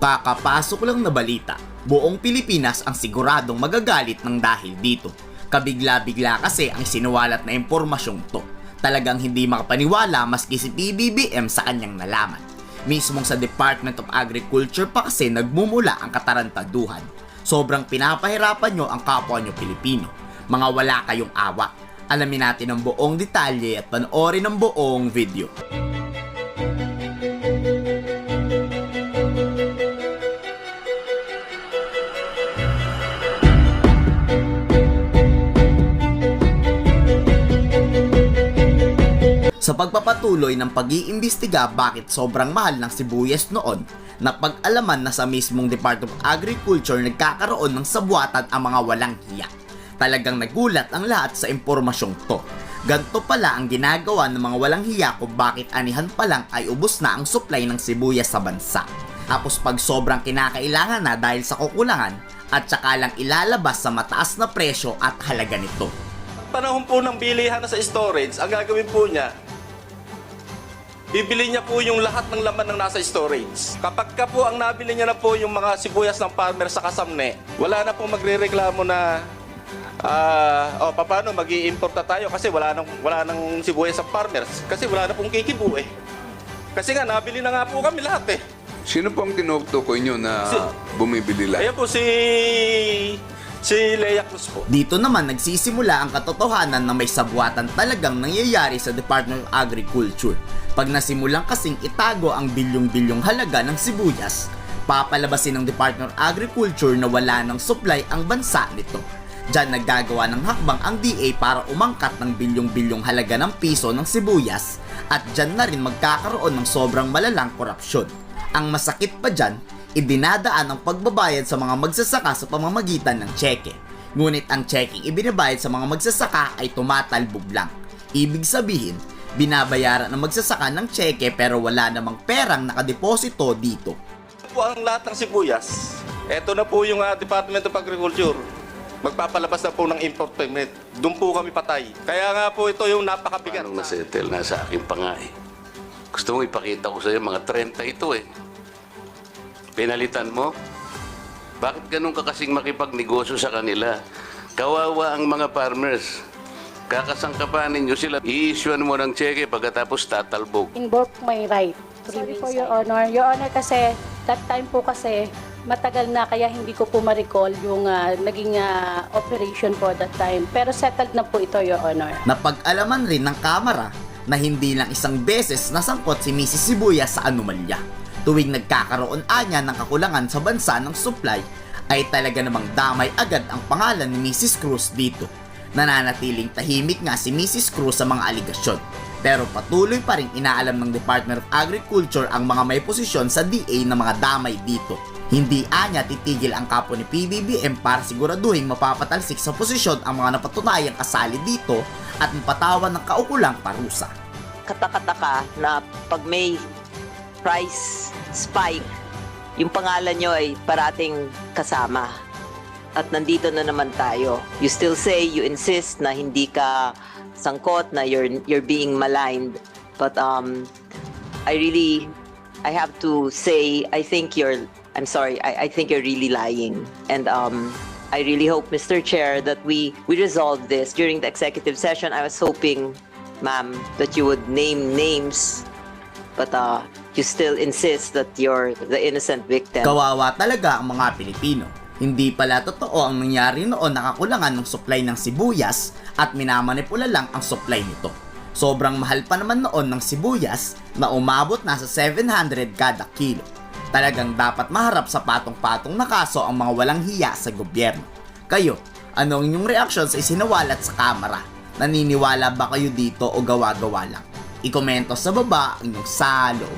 Kakapasok lang na balita, buong Pilipinas ang siguradong magagalit ng dahil dito. Kabigla-bigla kasi ang sinuwalat na impormasyong to. Talagang hindi makapaniwala maski si PBBM sa kanyang nalaman. Mismong sa Department of Agriculture pa kasi nagmumula ang katarantaduhan. Sobrang pinapahirapan nyo ang kapwa nyo Pilipino. Mga wala kayong awa. Alamin natin ang buong detalye at panoorin ang buong video. Sa pagpapatuloy ng pag-iimbestiga bakit sobrang mahal ng sibuyas noon, napag-alaman na sa mismong Department of Agriculture nagkakaroon ng sabuatan ang mga walang hiya. Talagang nagulat ang lahat sa impormasyong to. Ganto pala ang ginagawa ng mga walang hiya kung bakit anihan pa lang ay ubos na ang supply ng sibuyas sa bansa. Tapos pag sobrang kinakailangan na dahil sa kukulangan, at saka lang ilalabas sa mataas na presyo at halaga nito. panahon po ng bilihan na sa storage, ang gagawin po niya, bibili niya po yung lahat ng laman ng nasa storage. Kapag ka po ang nabili niya na po yung mga sibuyas ng farmer sa kasamne, wala na po magre-reklamo na ah, oh, paano mag import na tayo kasi wala nang wala nang sibuyas sa farmers kasi wala na pong kikibu eh. Kasi nga nabili na nga po kami lahat eh. Sino po ang tinutukoy nyo na Si- bumibili lang? Ayan po si si Lea Cruz po. Dito naman nagsisimula ang katotohanan na may sabwatan talagang nangyayari sa Department of Agriculture. Pag nasimulang kasing itago ang bilyong-bilyong halaga ng sibuyas, papalabasin ng Department of Agriculture na wala ng supply ang bansa nito. Diyan naggagawa ng hakbang ang DA para umangkat ng bilyong-bilyong halaga ng piso ng sibuyas at dyan na rin magkakaroon ng sobrang malalang korupsyon. Ang masakit pa dyan, idinadaan ang pagbabayad sa mga magsasaka sa pamamagitan ng tseke. Ngunit ang tseke ibinabayad sa mga magsasaka ay tumatalbog lang. Ibig sabihin, binabayaran ng magsasaka ng tseke pero wala namang perang nakadeposito dito. Ito po ang lahat ng sibuyas. Ito na po yung ah, Department of Agriculture. Magpapalabas na po ng import permit. Doon po kami patay. Kaya nga po ito yung napakabigat. Anong nasettle? Nasa akin pa nga eh. Gusto mo ipakita ko sa'yo, mga 30 ito eh. Pinalitan mo? Bakit ganun ka kasing makipagnegosyo sa kanila? Kawawa ang mga farmers. Kakasangkapanin nyo sila. I-issuean mo ng cheque pagkatapos tatalbog. invoke my right to Sorry po. Your Honor. Your Honor, kasi that time po kasi matagal na kaya hindi ko po ma-recall yung ah, naging ah, operation po that time. Pero settled na po ito, Your Honor. Napag-alaman rin ng Kamara na hindi lang isang beses nasangkot si Mrs. Sibuyas sa anomalya. Tuwing nagkakaroon anya ng kakulangan sa bansa ng supply, ay talaga namang damay agad ang pangalan ni Mrs. Cruz dito. Nananatiling tahimik nga si Mrs. Cruz sa mga aligasyon. Pero patuloy pa rin inaalam ng Department of Agriculture ang mga may posisyon sa DA na mga damay dito. Hindi anya titigil ang kapo ni PBBM para siguraduhin mapapatalsik sa posisyon ang mga napatunayang kasali dito at mapatawan ng kaukulang parusa. katakataka na pag may price spike, yung pangalan nyo ay parating kasama. At nandito na naman tayo. You still say, you insist na hindi ka sangkot, na you're, you're being maligned. But um, I really, I have to say, I think you're, I'm sorry, I, I think you're really lying. And um, I really hope, Mr. Chair, that we, we resolve this during the executive session. I was hoping, ma'am, that you would name names, but uh, you still insist that you're the innocent victim. Kawawa talaga ang mga Pilipino. Hindi pala totoo ang nangyari noon nakakulangan ng supply ng sibuyas at minamanipula lang ang supply nito. Sobrang mahal pa naman noon ng sibuyas na umabot na sa 700 kada kilo. Talagang dapat maharap sa patong-patong na kaso ang mga walang hiya sa gobyerno. Kayo, ano ang inyong reaction sa isinawalat sa kamera? Naniniwala ba kayo dito o gawa-gawa lang? I-komento sa baba ang inyong salo